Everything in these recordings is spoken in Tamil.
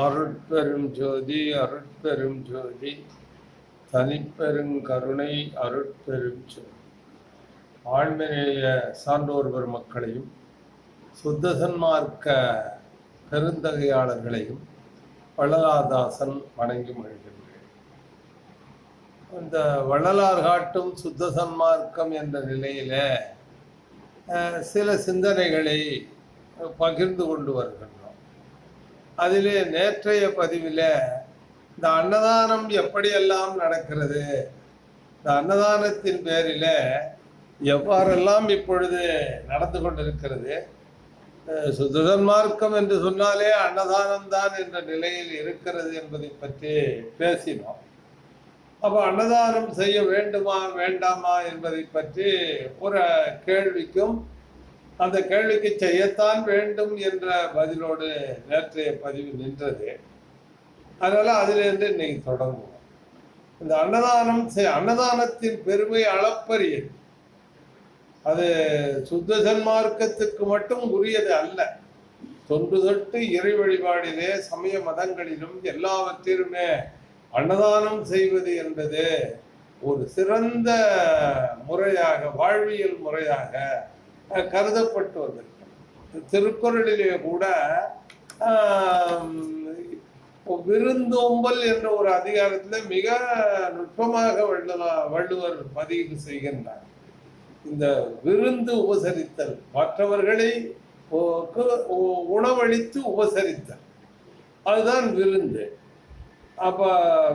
அருட்பெரும் ஜோதி அருட்பெரும் ஜோதி. தனிப்பெரும் கருணை அருட்பெரும் ஜோதி. ஆழ்மநேய சான்றோர் பெருமக்களையும் சுத்த சன்மார்க்க பெருந்தகையாளர்களையும் வள்ளலாதாசன் வணங்கி மகிழ்கின்றேன். இந்த வள்ளலார் காட்டும் சுத்த சன்மார்க்கம் என்ற நிலையில சில சிந்தனைகளை பகிர்ந்து கொண்டு வருகின்றன அதிலே நேற்றைய பதிவில் இந்த அன்னதானம் எப்படியெல்லாம் நடக்கிறது? இந்த அன்னதானத்தின் பேரில் எவ்வாறெல்லாம் இப்பொழுது நடந்து கொண்டிருக்கிறது? அஹ் மார்க்கம் என்று சொன்னாலே அன்னதானம் தான் என்ற நிலையில் இருக்கிறது என்பதை பற்றி பேசினோம். அப்போ அன்னதானம் செய்ய வேண்டுமா வேண்டாமா என்பதை பற்றி ஒரு கேள்விக்கும் அந்த கேள்விக்கு செய்யத்தான் வேண்டும் என்ற பதிலோடு நேற்றைய பதிவு நின்றது. அதனால அதிலிருந்து இன்னைக்கு தொடங்குவோம். இந்த அன்னதானம் செய்- அன்னதானத்தின் பெருமை அளப்பரியது அது சுத்த சன்மார்க்கத்துக்கு மட்டும் உரியது அல்ல. தொன்று தொட்டு இறை வழிபாடிலே சமய மதங்களிலும் எல்லாவற்றிலுமே அன்னதானம் செய்வது என்பது ஒரு சிறந்த முறையாக வாழ்வியல் முறையாக கருதப்பட்டு வந்திருக்கு திருக்குறளிலே கூட விருந்தோம்பல் என்ற ஒரு அதிகாரத்தில் மிக நுட்பமாக வள்ளுவா வள்ளுவர் பதிவு செய்கின்றார். இந்த விருந்து உபசரித்தல் மற்றவர்களை உணவளித்து உபசரித்தல். அதுதான் விருந்து. அப்போ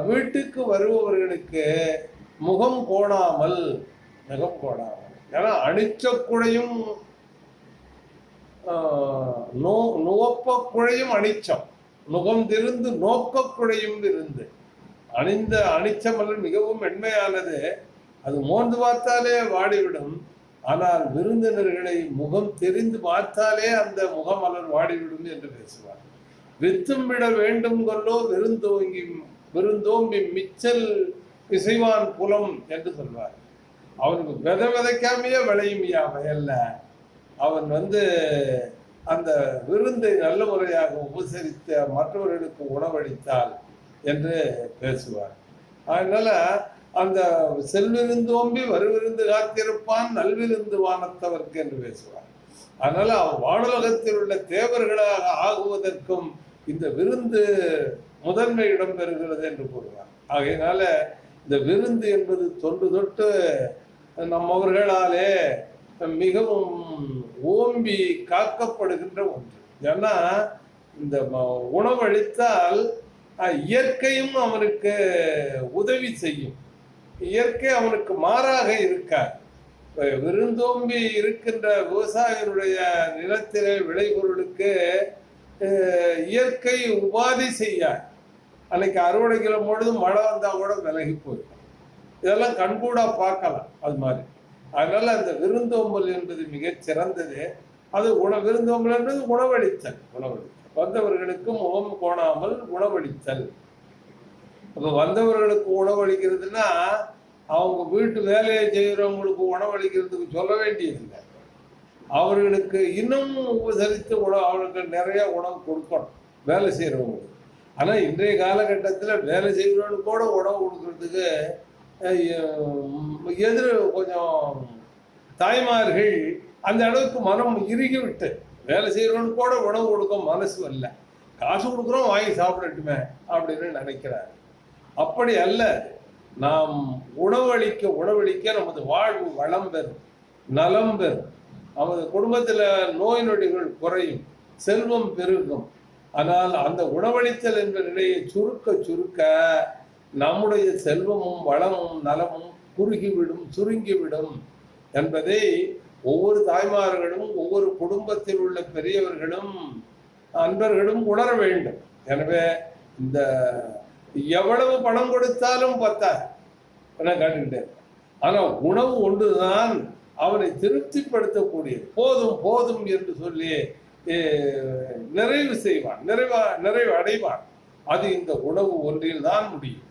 வீட்டுக்கு வருபவர்களுக்கு முகம் கோணாமல் முகம் கோணாமல் ஏன்னா அணிச்ச குழையும் ஆஹ், நோ நுவப்ப குழையும் அணிச்சம் நுகம் திருந்து நோக்க குழையும் இருந்து. அணிந்த அணிச்சமலர் மிகவும் மென்மையானது. அது மோந்து பார்த்தாலே வாடிவிடும். ஆனால் விருந்தினர்களை முகம் தெரிந்து பார்த்தாலே அந்த முகமலர் வாடிவிடும் என்று பேசுவார். வித்தும் விட வேண்டும் கொல்லோ விருந்தோங்கி விருந்தோம்பி மிச்சல் இசைவான் புலம் என்று சொல்வார். அவனுக்கு வித விதைக்காமையே விளையுமையா வயல்ல. அவன் வந்து அந்த விருந்தை நல்ல முறையாக உபசரித்த மற்றவர்களுக்கு உணவளித்தால் என்று பேசுவார். அதனால அந்த செல்விருந்தோம்பி வருவிருந்து காத்திருப்பான் நல்விருந்து வானத்தவர்க்கு என்று பேசுவார். அதனால அவன் வானுலகத்தில் உள்ள தேவர்களாக ஆகுவதற்கும் இந்த விருந்து முதன்மை இடம் பெறுகிறது என்று கூறுவார். ஆகையினால இந்த விருந்து என்பது தொன்று தொட்டு நம்மவர்களாலே மிகவும் ஓம்பி காக்கப்படுகின்ற ஒன்று. ஏன்னா இந்த உணவளித்தால் இயற்கையும் அவனுக்கு உதவி செய்யும். இயற்கை அவனுக்கு மாறாக இருக்கார் விருந்தோம்பி இருக்கின்ற விவசாயிகளுடைய நிலத்திலே விளைபொருளுக்கு இயற்கை உபாதி செய்யார் அன்னைக்கு அறுவடை கிளம்பும் பொழுது மழை வந்தால் கூட விலகி போயிடும். இதெல்லாம் கண்கூடா பார்க்கலாம் அது மாதிரி. அதனால அந்த விருந்தோம்பல் என்பது மிக சிறந்தது. அது உண விருந்தோம்பல் என்பது உணவளித்தல் உணவளித்தல். வந்தவர்களுக்கு முகம் கோணாமல் உணவளித்தல். அப்ப வந்தவர்களுக்கு உணவளிக்கிறதுனா அவங்க வீட்டு வேலையை செய்கிறவங்களுக்கு உணவளிக்கிறதுக்கு சொல்ல வேண்டியதில்லை. அவர்களுக்கு இன்னும் உபசரித்து உணவு அவர்களுக்கு நிறைய உணவு கொடுக்கணும் வேலை செய்கிறவங்களுக்கு ஆனால் இன்றைய காலகட்டத்தில் வேலை செய்கிறவங்களுக்கு கூட உணவு கொடுக்கறதுக்கு எதிர் கொஞ்சம் தாய்மார்கள் அந்த அளவுக்கு மனம் இறுகி விட்டு வேலை செய்கிறவனுக்கு கூட உணவு கொடுக்க மனசு வரல. காசு கொடுக்குறோம் வாங்கி சாப்பிடட்டுமே அப்படின்னு நினைக்கிறார். அப்படி அல்ல. நாம் உணவளிக்க உணவளிக்க நமது வாழ்வு வளம் பெறும் நலம் பெறும். நமது குடும்பத்தில் நோய் நொடிகள் குறையும் செல்வம் பெருகும். ஆனால் அந்த உணவளித்தல் என்ற நிலையை சுருக்க சுருக்க நம்முடைய செல்வமும் வளமும் நலமும் குறுகிவிடும் சுருங்கிவிடும் என்பதை ஒவ்வொரு தாய்மார்களும் ஒவ்வொரு குடும்பத்தில் உள்ள பெரியவர்களும் அன்பர்களும் உணர வேண்டும். எனவே இந்த எவ்வளவு பணம் கொடுத்தாலும் பத்தாது. என காட்டுகிட்டேன் ஆனால் உணவு ஒன்றுதான் அவனை திருப்திப்படுத்தக்கூடிய போதும் போதும் என்று சொல்லி நிறைவு செய்வான் நிறைவா நிறைவு அடைவான் அது இந்த உணவு ஒன்றில் தான் முடியும்.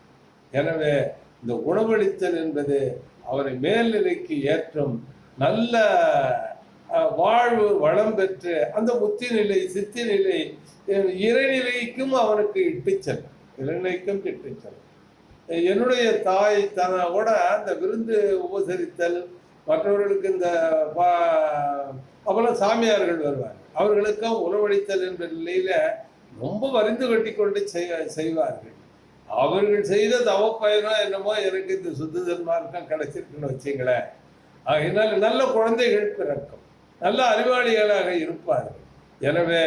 எனவே இந்த உணவளித்தல் என்பது அவரை மேல்நிலைக்கு ஏற்றும் நல்ல வாழ்வு வளம் பெற்று அந்த முத்தி நிலை சித்தி நிலை இறைநிலைக்கும் அவனுக்கு இட்டு செல்லும். இறைநிலைக்கும் இட்டு செல்லும். என்னுடைய தாய் தனோட அந்த விருந்து உபசரித்தல் மற்றவர்களுக்கு இந்த பா- சாமியார்கள் வருவார். அவர்களுக்கும் உணவளித்தல் என்ற நிலையில ரொம்ப வரிந்து கட்டி கொண்டு செய்வார்கள். அவர்கள் செய்த தவப்பயனோ என்னமோ எனக்கு இந்த சுத்த மார்க்கம் கிடைச்சிருக்குன்னு வச்சுங்களேன். ஆகையினால் நல்ல குழந்தைகள் பிறக்கும். நல்ல அறிவாளிகளாக இருப்பார்கள். எனவே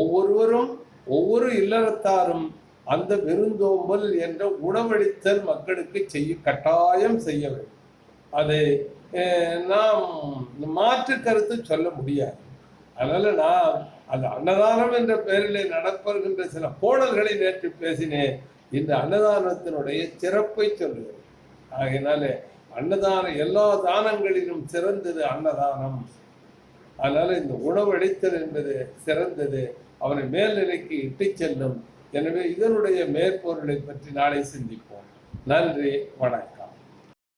ஒவ்வொருவரும் ஒவ்வொரு இல்லறத்தாரும் அந்த விருந்தோம்பல் என்ற உணவளித்தல் மக்களுக்கு செய்ய கட்டாயம் செய்ய வேண்டும். அதை நாம் மாற்று கருத்து சொல்ல முடியாது. அதனால நான் அந்த அன்னதானம் என்ற பெயரிலே நடப்பருகின்ற சில போடல்களை நேற்று பேசினேன். இந்த அன்னதானத்தினுடைய சிறப்பை சொல்லுகிறது. ஆகையினாலே அன்னதானம் எல்லா தானங்களிலும் சிறந்தது அன்னதானம். அதனால இந்த உணவளித்தல் என்பது சிறந்தது. அவனை மேல்நிலைக்கு இட்டுச் செல்லும். எனவே இதனுடைய மேற்பொருளை பற்றி நாளை சிந்திப்போம். நன்றி வணக்கம்.